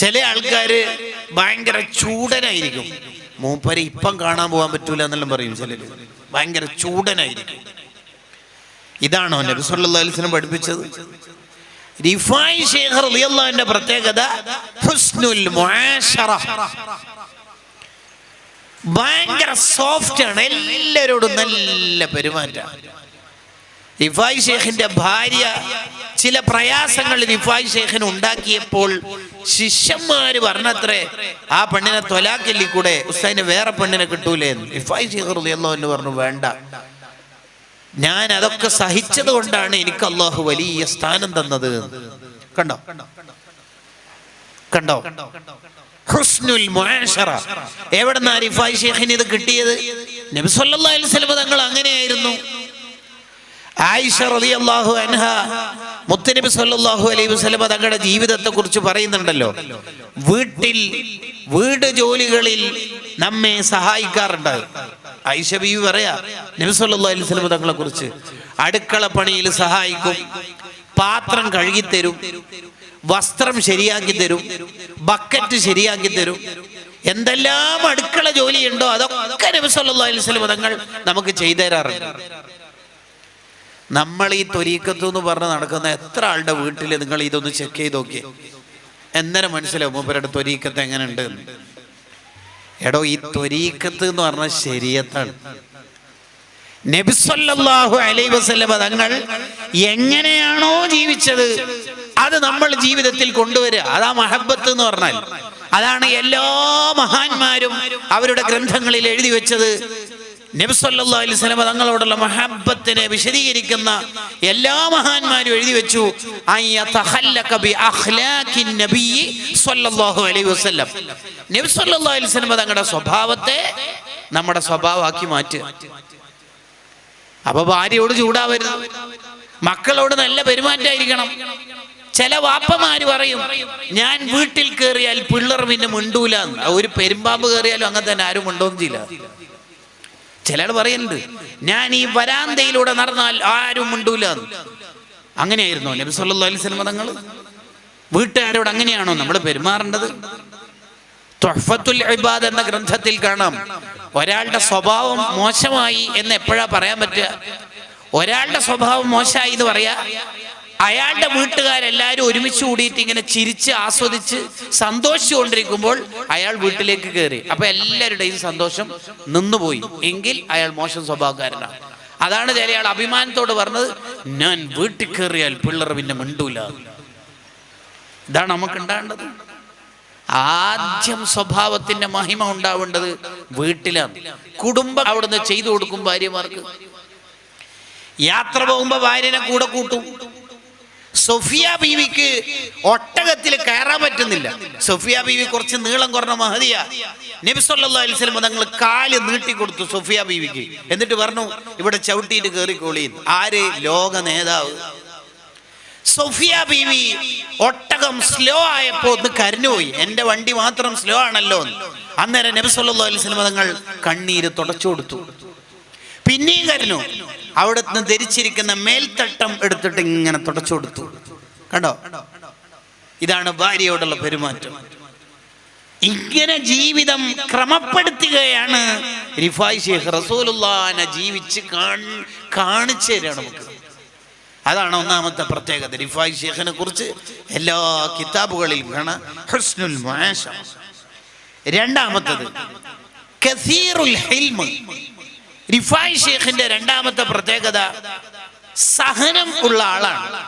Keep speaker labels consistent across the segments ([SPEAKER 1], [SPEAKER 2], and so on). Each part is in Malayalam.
[SPEAKER 1] ചില ആൾക്കാര് ഭയങ്കര ചൂടനായിരിക്കും. മൂപ്പരെ ഇപ്പം കാണാൻ പോകാൻ പറ്റൂല എന്നെല്ലാം പറയും ചിലര്. ഭയങ്കര ചൂടനായിരിക്കും. ഇതാണോ നബി സല്ലല്ലാഹു അലൈഹി വസല്ലം പഠിപ്പിച്ചത്? റിഫായ് പ്രത്യേകത ഹുസ്നുൽ മുആശറ. ഭയങ്കര സോഫ്റ്റ് ആണ്. എല്ലാവരോടും നല്ല പെരുമാറ്റം. റിഫായ് ഷേഖിന്റെ ഭാര്യ ചില പ്രയാസങ്ങൾ റിഫായ് ഷേഖിന് ഉണ്ടാക്കിയപ്പോൾ ശിഷ്യന്മാര് പറഞ്ഞത്രേ ആ പെണ്ണിനെ തൊലാക്കല്ലി കൂടെ ഉസ്താദിന് വേറെ പെണ്ണിനെ കിട്ടൂലേ എന്ന്. റിഫായ് റളിയല്ലാഹു അൻഹു പറഞ്ഞു വേണ്ട. ഞാൻ അതൊക്കെ സഹിച്ചത് കൊണ്ടാണ് എനിക്ക് അള്ളാഹു വലിയ സ്ഥാനം തന്നത് കണ്ടോ? കണ്ടോ? ഇത് കിട്ടിയത്? തങ്ങൾ അങ്ങനെയായിരുന്നു. മുത്തനബി സല്ലല്ലാഹു അലൈഹി വസല്ലം തങ്ങളുടെ ജീവിതത്തെ കുറിച്ച് പറയുന്നുണ്ടല്ലോ. വീട്ടിൽ വീട് ജോലികളിൽ നമ്മെ സഹായിക്കാറുണ്ട്. ബീവി പറയാ നബി സല്ലല്ലാഹു അലൈഹി വസല്ലം തങ്ങളെ കുറിച്ച് അടുക്കള പണിയിൽ സഹായിക്കും പാത്രം കഴുകിത്തരും വസ്ത്രം ശരിയാക്കി തരും ബക്കറ്റ് ശരിയാക്കി തരും എന്തെല്ലാം അടുക്കള ജോലിയുണ്ടോ അതൊക്കെ നബി സല്ലല്ലാഹു അലൈഹി തങ്ങൾ നമുക്ക് ചെയ്തു തരാറുണ്ട്. നമ്മൾ ഈ തൊരീക്കത്തു എന്ന് പറഞ്ഞ് നടക്കുന്ന എത്ര ആളുടെ വീട്ടിൽ നിങ്ങൾ ഇതൊന്ന് ചെക്ക് ചെയ്ത് നോക്കിയേ? എന്നേരം മനസ്സിലാവും മൂപ്പരുടെ തൊരീക്കത്ത് എങ്ങനെ ഉണ്ട് എടോ ഈ തൊരീക്കത്ത് എന്ന് പറഞ്ഞാൽ ശരിയത്താണ് നബിസ്വല്ലാഹു അലൈ വസല്ലമ തങ്ങൾ എങ്ങനെയാണോ ജീവിച്ചത് അത് നമ്മൾ ജീവിതത്തിൽ കൊണ്ടുവരിക. അതാ മഹബത്ത് എന്ന് പറഞ്ഞാൽ. അതാണ് എല്ലാ മഹാന്മാരും അവരുടെ ഗ്രന്ഥങ്ങളിൽ എഴുതി വെച്ചത്. സ്വലമ തങ്ങളോടുള്ള മഹബത്തിനെ വിശദീകരിക്കുന്ന എല്ലാ മഹാന്മാരും എഴുതി വെച്ചു. തങ്ങളുടെ സ്വഭാവത്തെ നമ്മുടെ സ്വഭാവമാക്കി മാറ്റുക അപ്പൊ ഭാര്യയോട് ചൂടാവരുത്. മക്കളോട് നല്ല പെരുമാറ്റമായിരിക്കണം. ചില വാപ്പമാര് പറയും ഞാൻ വീട്ടിൽ കയറിയാൽ പിള്ളർ പിന്നെ മിണ്ടൂല. ഒരു പെരുമ്പാമ്പ് കയറിയാലും അങ്ങനെ തന്നെ ആരും മിണ്ടോന്നില്ല ചിലർ പറയുന്നുണ്ട് ഞാൻ ഈ വരാന്തയിലൂടെ നടന്നാൽ ആരും മിണ്ടൂല. അങ്ങനെയായിരുന്നു നബി സല്ലല്ലാഹു അലൈഹി വസല്ലം തങ്ങൾ? വീട്ടുകാരോട് അങ്ങനെയാണോ നമ്മൾ പെരുമാറേണ്ടത്? തുഹ്ഫത്തുൽ ഇബാദ് എന്ന ഗ്രന്ഥത്തിൽ കാണാം ഒരാളുടെ സ്വഭാവം മോശമായി എന്ന് എപ്പോഴാ പറയാൻ പറ്റുക? ഒരാളുടെ സ്വഭാവം മോശമായി എന്ന് പറയാ? അയാളുടെ വീട്ടുകാരെല്ലാവരും ഒരുമിച്ച് കൂടിയിട്ട് ഇങ്ങനെ ചിരിച്ച് ആസ്വദിച്ച് സന്തോഷിച്ചുകൊണ്ടിരിക്കുമ്പോൾ അയാൾ വീട്ടിലേക്ക് കയറി അപ്പൊ എല്ലാവരുടെയും സന്തോഷം നിന്നുപോയി. എങ്കിൽ അയാൾ മോശം സ്വഭാവക്കാരനാണ്. അതാണ് ചില അയാൾ അഭിമാനത്തോട് പറഞ്ഞത് ഞാൻ വീട്ടിൽ കയറിയാൽ പിള്ളേർ പിന്നെ മിണ്ടൂല. ഇതാണ് നമുക്ക് ഉണ്ടാകേണ്ടത്. ആദ്യം സ്വഭാവത്തിന്റെ മഹിമ ഉണ്ടാവേണ്ടത് വീട്ടിലാണ്. കുടുംബം അവിടുന്ന് ചെയ്തു കൊടുക്കും ഭാര്യമാർക്ക്. യാത്ര പോകുമ്പോ ഭാര്യനെ കൂടെ കൂട്ടും. സൊഫിയ ബീവിക്ക് ഒട്ടകത്തിൽ കയറാൻ പറ്റുന്നില്ല. സൊഫിയ ബീവി കുറച്ച് നീളം കുറഞ്ഞ മഹതിയ. നബി സല്ലല്ലാഹു അലൈഹി വസല്ലം തങ്ങൾ കാൽ നീട്ടി കൊടുത്തു സൊഫിയ ബീവിക്ക്. എന്നിട്ട് പറഞ്ഞു ഇവിടെ ചവിട്ടിയിട്ട് കയറിക്കോളി ആര്? ലോക നേതാവ്. സൊഫിയ ബീവി ഒട്ടകം സ്ലോ ആയപ്പോ ഒന്ന് കരഞ്ഞുപോയി. എന്റെ വണ്ടി മാത്രം സ്ലോ ആണല്ലോ. അന്നേരം നബിസ്വല്ലാ വസല്ലം തങ്ങൾ കണ്ണീര് തുടച്ചു കൊടുത്തു. പിന്നെയും കരഞ്ഞു. അവിടെ നിന്ന് ധരിച്ചിരിക്കുന്ന മേൽത്തട്ടം എടുത്തിട്ട് ഇങ്ങനെ തുടച്ചു കൊടുത്തു. കണ്ടോ? ഇതാണ് ഭാര്യയോടുള്ള പെരുമാറ്റം. ഇങ്ങനെ ജീവിതം ക്രമപ്പെടുത്തുകയാണ് റിഫായ് ഷേഖ് റസൂലുല്ലാനെ ജീവിച്ച് കാണ്- കാണിച്ചു തരാണ് നമുക്ക്. അതാണ് ഒന്നാമത്തെ പ്രത്യേകത. റിഫായ് ഷേഖിനെ കുറിച്ച് എല്ലാ കിതാബുകളിലും കാണാം. ഹുസ്നുൽ രണ്ടാമത്തത് കസീറുൽ റിഫായ് ഷേഖിന്റെ രണ്ടാമത്തെ പ്രത്യേകത സഹനം ഉള്ള ആളാണ്.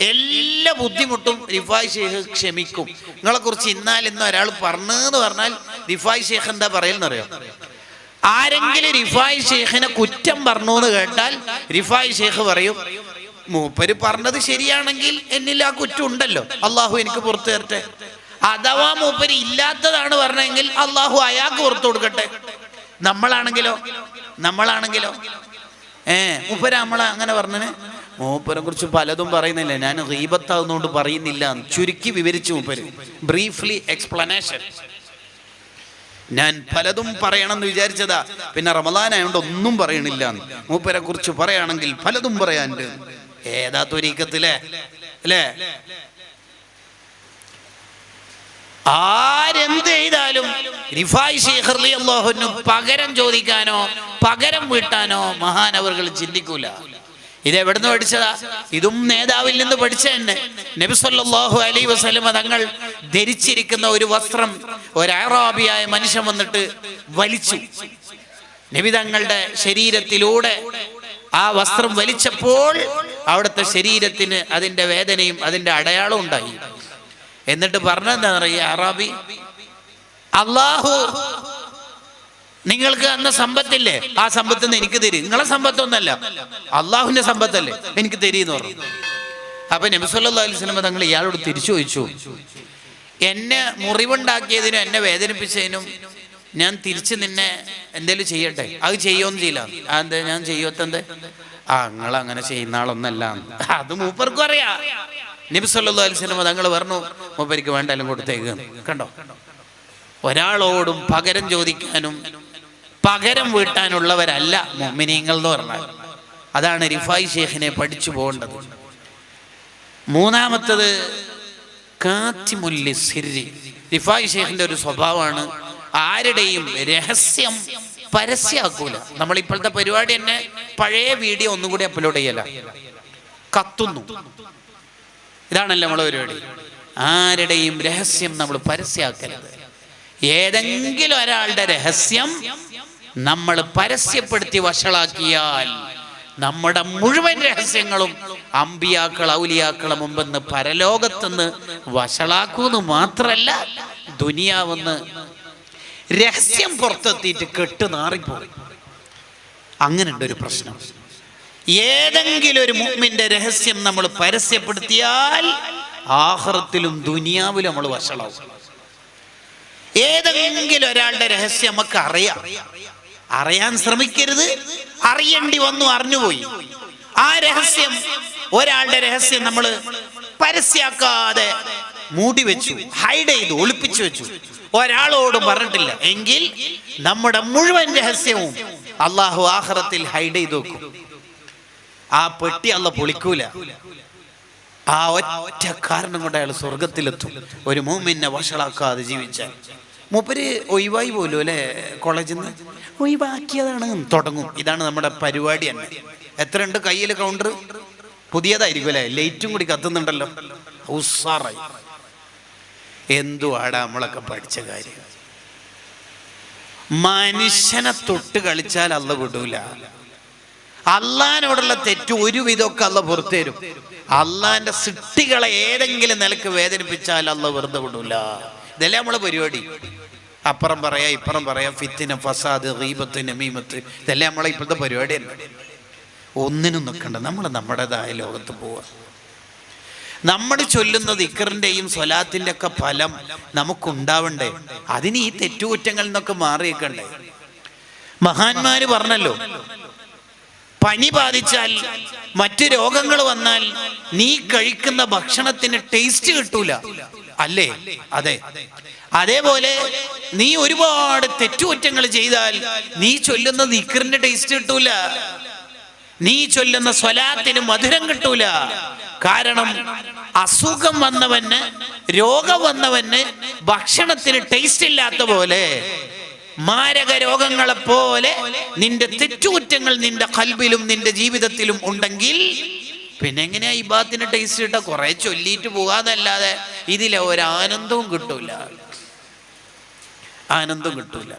[SPEAKER 1] എല്ലാ ബുദ്ധിമുട്ടും റിഫായ് ഷേഖ് ക്ഷമിക്കും. നിങ്ങളെ കുറിച്ച് ഇന്നാൽ ഇന്ന് ഒരാൾ പറഞ്ഞെന്ന് പറഞ്ഞാൽ റിഫായ് ഷേഖ് എന്താ പറയുന്നറിയോ ആരെങ്കിലും റിഫായ് ഷേഖിനെ കുറ്റം പറഞ്ഞു എന്ന് കേട്ടാൽ റിഫായ് ഷേഖ് പറയും മൂപ്പര് പറഞ്ഞത് ശരിയാണെങ്കിൽ എന്നിൽ ആ കുറ്റം ഉണ്ടല്ലോ. അള്ളാഹു എനിക്ക് പുറത്തു തരട്ടെ. അഥവാ മൂപ്പര് ഇല്ലാത്തതാണ് പറഞ്ഞെങ്കിൽ അള്ളാഹു അയാൾക്ക് പുറത്തു കൊടുക്കട്ടെ. നമ്മളാണെങ്കിലോ? നമ്മളാണെങ്കിലോ? ഏ മൂപ്പര് നമ്മളെ അങ്ങനെ പറഞ്ഞേ മൂപ്പരെ കുറിച്ച് പലതും പറയുന്നില്ല. ഞാൻ റീബത്താവുന്നതുകൊണ്ട് പറയുന്നില്ല. ചുരുക്കി വിവരിച്ചു മൂപ്പര്. ബ്രീഫ്ലി എക്സ്പ്ലനേഷൻ ഞാൻ പലതും പറയണം എന്ന് വിചാരിച്ചതാ. പിന്നെ റമദാനായോണ്ട് ഒന്നും പറയണില്ല. മൂപ്പരെ കുറിച്ച് പറയുകയാണെങ്കിൽ പലതും പറയാനുണ്ട്. ഏതാ തൊരീക്കത്തിലെ അല്ലേ? ആരെന്ത് ചെയ്താലും റിഫായ് റളിയല്ലാഹു അൻഹു പകരം ചോദിക്കാനോ പകരം വീട്ടാനോ മഹാനവറുകൾ ചിന്തിക്കൂല. ഇത് എവിടുന്ന് പഠിച്ചതാ? ഇതും നേതാവിൽ നിന്ന് പഠിച്ച തന്നെ. നബി സല്ലല്ലാഹു അലൈഹി വസല്ലമ തങ്ങൾ ധരിച്ചിരിക്കുന്ന ഒരു വസ്ത്രം ഒരു അറബിയായ മനുഷ്യൻ വന്നിട്ട് വലിച്ചു. നബി തങ്ങളുടെ ശരീരത്തിലൂടെ ആ വസ്ത്രം വലിച്ചപ്പോൾ അവിടുത്തെ ശരീരത്തിന് അതിന്റെ വേദനയും അതിന്റെ അടയാളവും ഉണ്ടായി. എന്നിട്ട് പറഞ്ഞെന്താ പറയുക അറാബി അള്ളാഹു നിങ്ങൾക്ക് അന്ന സമ്പത്തില്ലേ? ആ സമ്പത്ത് എനിക്ക് തരും. നിങ്ങളെ സമ്പത്തൊന്നല്ല. അള്ളാഹുവിന്റെ സമ്പത്തല്ലേ? എനിക്ക് തരീന്ന് പറഞ്ഞു. അപ്പൊ നബി സ്വലമ തങ്ങൾ ഇയാളോട് തിരിച്ചു ചോദിച്ചു. എന്നെ മുറിവുണ്ടാക്കിയതിനും എന്നെ വേദനിപ്പിച്ചതിനും ഞാൻ തിരിച്ച് നിന്നെ എന്തേലും ചെയ്യട്ടെ? അത് ചെയ്യോന്ന് ചെയ്യില്ല. അതെന്താ ഞാൻ ചെയ്യത്തെന്ത് ആ നിങ്ങൾ അങ്ങനെ ചെയ്യുന്ന ആളൊന്നല്ല. അത് മൂപ്പർക്കും അറിയാം. നബി സല്ലല്ലാഹു അലൈഹി വസല്ലം തങ്ങൾ പറഞ്ഞു മൂപ്പർക്ക് വേണ്ടാലും കൊടുത്തേക്ക്. കണ്ടോ? ഒരാളോടും പകരം ചോദിക്കാനും പകരം വീട്ടാനുള്ളവരല്ല മൊമിനിങ്ങൾ എന്ന് പറഞ്ഞാൽ. അതാണ് റിഫായ് ഷേഖിനെ പഠിച്ചു പോകേണ്ടത്. മൂന്നാമത്തത് കാത്തിമുല്ലി സിരി റിഫായ് ഷേഖിന്റെ ഒരു സ്വഭാവമാണ് ആരുടെയും രഹസ്യം പരസ്യമാക്കൂല നമ്മൾ ഇപ്പോഴത്തെ പരിപാടി തന്നെ പഴയ വീഡിയോ ഒന്നും കൂടി അപ്ലോഡ് ചെയ്യല. കത്തുന്നു. ഇതാണല്ലോ നമ്മളെ പരിപാടി. ആരുടെയും രഹസ്യം നമ്മൾ പരസ്യമാക്കരുത് ഏതെങ്കിലും ഒരാളുടെ രഹസ്യം നമ്മൾ പരസ്യപ്പെടുത്തി വഷളാക്കിയാൽ നമ്മുടെ മുഴുവൻ രഹസ്യങ്ങളും അമ്പിയാക്കൾ ഔലിയാക്കളെ മുമ്പെന്ന് പരലോകത്തുനിന്ന് വഷളാക്കൂന്ന് മാത്രല്ല ദുനിയാവെന്ന് രഹസ്യം പുറത്തെത്തിയിട്ട് കെട്ട് നാറിപ്പോയി അങ്ങനെയുണ്ട് ഒരു പ്രശ്നം. ഏതെങ്കിലും ഒരു മുമ്മിന്റെ രഹസ്യം നമ്മൾ പരസ്യപ്പെടുത്തിയാൽ ആഹ്റത്തിലും ദുനിയാവിലും നമ്മൾ വഷളാവും. ഏതെങ്കിലും ഒരാളുടെ രഹസ്യം നമുക്ക് അറിയാം. അറിയാൻ ശ്രമിക്കരുത്. അറിയേണ്ടി വന്നു അറിഞ്ഞുപോയി. ആ രഹസ്യം ഒരാളുടെ രഹസ്യം നമ്മൾ പരസ്യാക്കാതെ മൂടി വെച്ചു ഹൈഡ് ചെയ്തു ഒളിപ്പിച്ചു വെച്ചു. ഒരാളോടും പറഞ്ഞിട്ടില്ല. എങ്കിൽ നമ്മുടെ മുഴുവൻ രഹസ്യവും അള്ളാഹു ആഹ്റത്തിൽ ഹൈഡ് ചെയ്ത് വെക്കും. ആ പെട്ടി അള്ള പൊളിക്കൂല. ആ ഒറ്റ കാരണം കൊണ്ട് അയാൾ സ്വർഗത്തിലെത്തും. ഒരു മൂമിനെ വഷളാക്കാതെ ജീവിച്ചാൽ. മൂപ്പര് ഒഴിവായി പോലും അല്ലെ കോളേജിൽ നിന്ന് ഒഴിവാക്കിയതാണ് തുടങ്ങും. ഇതാണ് നമ്മുടെ പരിപാടി തന്നെ. എത്ര ഉണ്ട് കയ്യിൽ കൗണ്ടർ പുതിയതായിരിക്കും അല്ലെ ലൈറ്റും കൂടി കത്തുന്നുണ്ടല്ലോ. ഉസാറായി എന്തുവാടാ നമ്മളൊക്കെ പഠിച്ച കാര്യം? മനുഷ്യനെ തൊട്ട് കളിച്ചാൽ അല്ല വിടൂല. അള്ളഹാനോടുള്ള തെറ്റ് ഒരു വിധമൊക്കെ അല്ല പുറത്തു തരും. അള്ളാന്റെ സിട്ടികളെ ഏതെങ്കിലും നിലയ്ക്ക് വേദനിപ്പിച്ചാൽ അല്ല വെറുതെ വിടൂല. ഇതല്ലേ നമ്മളെ പരിപാടി? അപ്പുറം പറയാ ഇപ്പുറം പറയാ ഫിത്തിന് ഫസാദ് റീബത്ത് നമീമത്ത്. ഇതല്ലേ നമ്മളെ ഇപ്പോഴത്തെ പരിപാടി തന്നെ? ഒന്നിനും നിൽക്കണ്ട. നമ്മൾ നമ്മുടേതായ ലോകത്ത് പോവാ നമ്മൾ ചൊല്ലുന്നത് ഇക്കറിന്റെയും സ്വലാത്തിന്റെ ഒക്കെ ഫലം നമുക്കുണ്ടാവണ്ടേ? അതിന് ഈ തെറ്റുകുറ്റങ്ങളിൽ നിന്നൊക്കെ മാറിയേക്കണ്ടേ? മഹാന്മാര് പറഞ്ഞല്ലോ പനി ബാധിച്ചാൽ മറ്റു രോഗങ്ങൾ വന്നാൽ നീ കഴിക്കുന്ന ഭക്ഷണത്തിന് ടേസ്റ്റ് കിട്ടൂല. അല്ലേ? അതെ. അതേപോലെ നീ ഒരുപാട് തെറ്റുകുറ്റങ്ങൾ ചെയ്താൽ നീ ചൊല്ലുന്ന നിക്കറിന്റെ ടേസ്റ്റ് കിട്ടൂല. നീ ചൊല്ലുന്ന സ്വലാത്തിന് മധുരം കിട്ടൂല. കാരണം അസുഖം വന്നവന് രോഗം വന്നവന് ഭക്ഷണത്തിന് ടേസ്റ്റ് ഇല്ലാത്ത പോലെ മാരക രോഗങ്ങളെ പോലെ നിന്റെ തെറ്റുകുറ്റങ്ങൾ നിന്റെ കൽബിലും നിന്റെ ജീവിതത്തിലും ഉണ്ടെങ്കിൽ പിന്നെ എങ്ങനെയാ ഈ ബാത്തിന് ടേസ്റ്റ് കിട്ട കുറെ ചൊല്ലിയിട്ട് പോകാന്നല്ലാതെ ഇതിലെ ഒരാനന്ദവും കിട്ടൂല. ആനന്ദം കിട്ടൂല.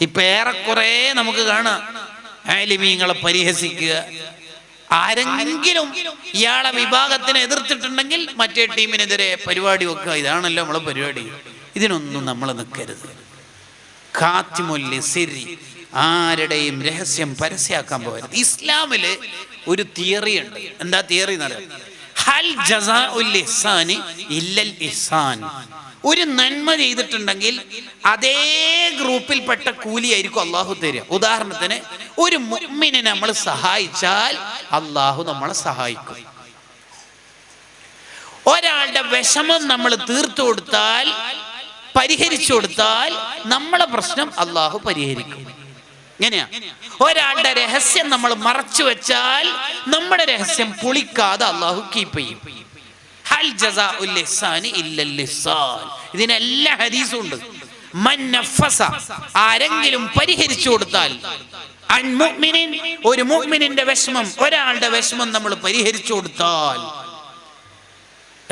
[SPEAKER 1] ഇപ്പൊ ഏറെക്കുറെ നമുക്ക് കാണാം ആലിമീങ്ങളെ പരിഹസിക്കുക. ആരെങ്കിലും ഇയാളെ വിഭാഗത്തിനെ എതിർത്തിട്ടുണ്ടെങ്കിൽ മറ്റേ ടീമിനെതിരെ പരിപാടി വെക്കുക ഇതാണല്ലോ നമ്മളെ പരിപാടി. ഇതിനൊന്നും നമ്മൾ നിൽക്കരുത് ആരുടെയും രഹസ്യം പരസ്യാക്കാൻ പോകരുത്. ഇസ്ലാമിൽ ഒരു തിയറി ഉണ്ട്. എന്താ തിയറി ഹൽ ഇഹ്സാനി ഇല്ലൽ ഇഹ്സാൻ. ഒരു നന്മ ചെയ്തിട്ടുണ്ടെങ്കിൽ അതേ ഗ്രൂപ്പിൽപ്പെട്ട കൂലിയായിരിക്കും അള്ളാഹു തരിക. ഉദാഹരണത്തിന് ഒരു മുഅ്മിനെ നമ്മൾ സഹായിച്ചാൽ അള്ളാഹു നമ്മളെ സഹായിക്കും. ഒരാളുടെ വിഷമം നമ്മൾ തീർത്തു കൊടുത്താൽ പരിഹരിച്ചു കൊടുത്താൽ നമ്മളെ പ്രശ്നം അള്ളാഹു പരിഹരിക്കും. എങ്ങനെയാ? ഒരാളുടെ രഹസ്യം നമ്മൾ മറച്ചു വെച്ചാൽ നമ്മുടെ രഹസ്യം പൊളിക്കാതെ അള്ളാഹു കീപ്പ് ചെയ്യും. ഇതിനെല്ലാ ഹദീസും ഉണ്ട്. ആരെങ്കിലും പരിഹരിച്ചു കൊടുത്താൽ. ഒരു മുഅ്മിനിന്റെ വിഷമം ഒരാളുടെ വിഷമം നമ്മൾ പരിഹരിച്ചു കൊടുത്താൽ.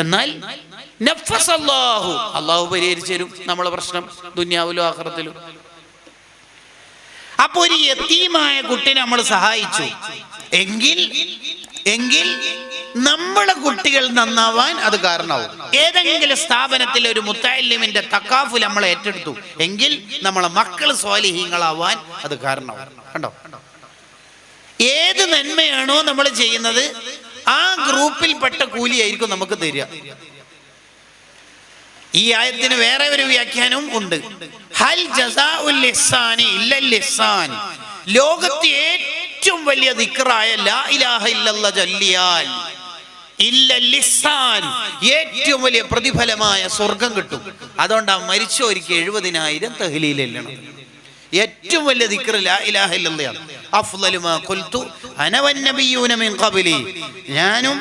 [SPEAKER 1] എന്നാൽ നഫസ് അല്ലാഹു അള്ളാഹു പരിഹരിച്ചു തരും നമ്മളെ പ്രശ്നം ദുന്യാവിലും ആഖിറത്തിലും. അപ്പൊ ഒരു യത്തീമായ കുട്ടിനെ നമ്മൾ സഹായിച്ചു. എങ്കിൽ എങ്കിൽ നമ്മളെ കുട്ടികൾ നന്നാവാൻ അത് കാരണമാവും. ഏതെങ്കിലും സ്ഥാപനത്തിൽ ഒരു മുത്താലിമിന്റെ തക്കാഫു നമ്മൾ ഏറ്റെടുത്തു. എങ്കിൽ നമ്മളെ മക്കൾ സ്വാലിഹീങ്ങളാവാൻ അത് കാരണമാവും. കണ്ടോ? ഏത് നന്മയാണോ നമ്മൾ ചെയ്യുന്നത് ആ ഗ്രൂപ്പിൽപ്പെട്ട കൂലിയായിരിക്കും നമുക്ക് തരിക. ഈ ആയത്തിന് വേറെ ഒരു വ്യാഖ്യാനവും ഉണ്ട്. ഹൽ ഇഹ്സാൻ ലോകത്തെ ഏറ്റവും വലിയ ദിക്റായ ലാ ഇലാഹ ഇല്ല ലിസാൻ ഏറ്റവും വലിയ പ്രതിഫലമായ സ്വർഗം കിട്ടും. അതുകൊണ്ടാ മരിച്ചവർക്ക് എഴുപതിനായിരം തഹ്ലീൽ എല്ലണം. ഏറ്റവും വലിയ ദിക്ർ ലാ ഇലാഹ ഇല്ലല്ലാഹ്. അഫ്ളലു ഖുൽതു അന മിൻ ഞാനും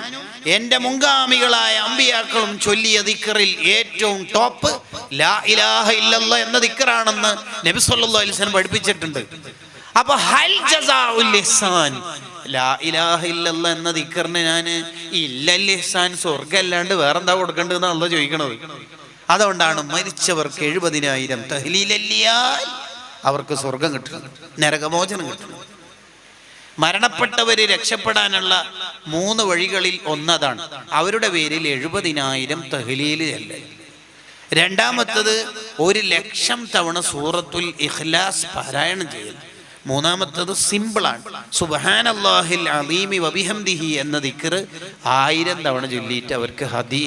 [SPEAKER 1] എന്റെ മുൻഗാമികളായ അമ്പിയാക്കളും ചൊല്ലിയ ദിക്കറിൽ ഏറ്റവും ടോപ്പ് ലാ ഇലാഹ ഇല്ലല്ലാഹ് എന്ന ദിക്കറാണെന്ന് നബി സല്ലല്ലാഹു അലൈഹി വസല്ലം പഠിപ്പിച്ചിട്ടുണ്ട്. അപ്പൊ ഹൽ ജസാഉൽ ഇഹ്സാൻ. ലാ ഇലാഹ ഇല്ലല്ലാഹ് എന്ന ദിക്കറിന് ഞാൻ ഇല്ലൽ ഇഹ്സാൻ സ്വർഗം അല്ലാണ്ട് വേറെന്താ കൊടുക്കേണ്ടതെന്ന് അല്ല ചോദിക്കണത്. അതുകൊണ്ടാണ് മരിച്ചവർക്ക് എഴുപതിനായിരം തഹ്ലീലല്ലിയാൽ അവർക്ക് സ്വർഗം കിട്ടും നരകമോചനം കിട്ടും. മരണപ്പെട്ടവര് രക്ഷപ്പെടാനുള്ള മൂന്ന് വഴികളിൽ ഒന്നതാണ്. അവരുടെ പേരിൽ എഴുപതിനായിരം തഹ്ലീൽ ചെല്ലൽ രണ്ടാമത്തത് ഒരു ലക്ഷം തവണ സൂറത്തുൽ ഇഖ്ലാസ് പാരായണം ചെയ്യുന്നു. മൂന്നാമത്തത് സിമ്പിളാണ്. സുബാൻ അള്ളാഹിൽ അലീമി വബിഹംദിഹി എന്ന ദിക്കർ ആയിരം തവണ ചൊല്ലിയിട്ട് അവർക്ക് ഹദീ